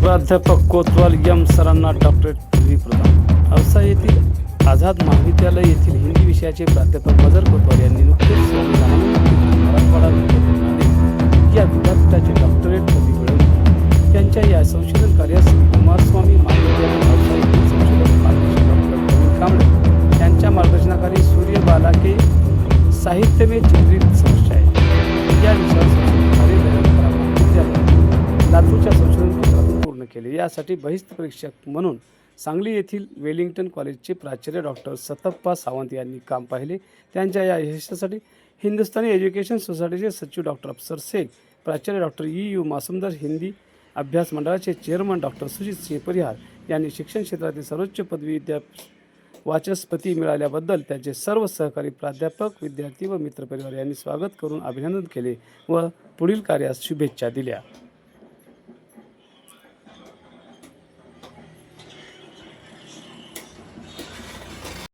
प्राध्यापक कोतवाल एम सरांना डॉक्टरेट पदवी प्रदान औसा येथील आझाद महाविद्यालय येथील हिंदी विषयाचे प्राध्यापक मजर कोतवाल यांनी नुकतेच मार्गदर्शनाखाली सूर्य बालाके साहित्य में चित्रित समस्या या विषयावर संशोधन कार्य लातूरच्या संशोधन केंद्रातून पूर्ण केले. यासाठी बहिस्त परीक्षक म्हणून सांगली येथील वेलिंग्टन कॉलेजचे प्राचार्य डॉक्टर सतप्पा सावंत यांनी काम पाहिले. त्यांच्या या यशासाठी हिंदुस्थानी एज्युकेशन सोसायटीचे सचिव डॉक्टर अफसर शेख प्राचार्य doctor E U Masumdar Hindi अभ्यास मंडळाचे चेअरमन डॉक्टर सुजित सिंह परिहार यांनी शिक्षण क्षेत्रातील सर्वोच्च पदवी विद्यापीठ वाचस्पती मिळाल्याबद्दल त्यांचे सर्व सहकारी प्राध्यापक विद्यार्थी व मित्रपरिवार यांनी स्वागत करून अभिनंदन केले व पुढील कार्यास शुभेच्छा दिल्या.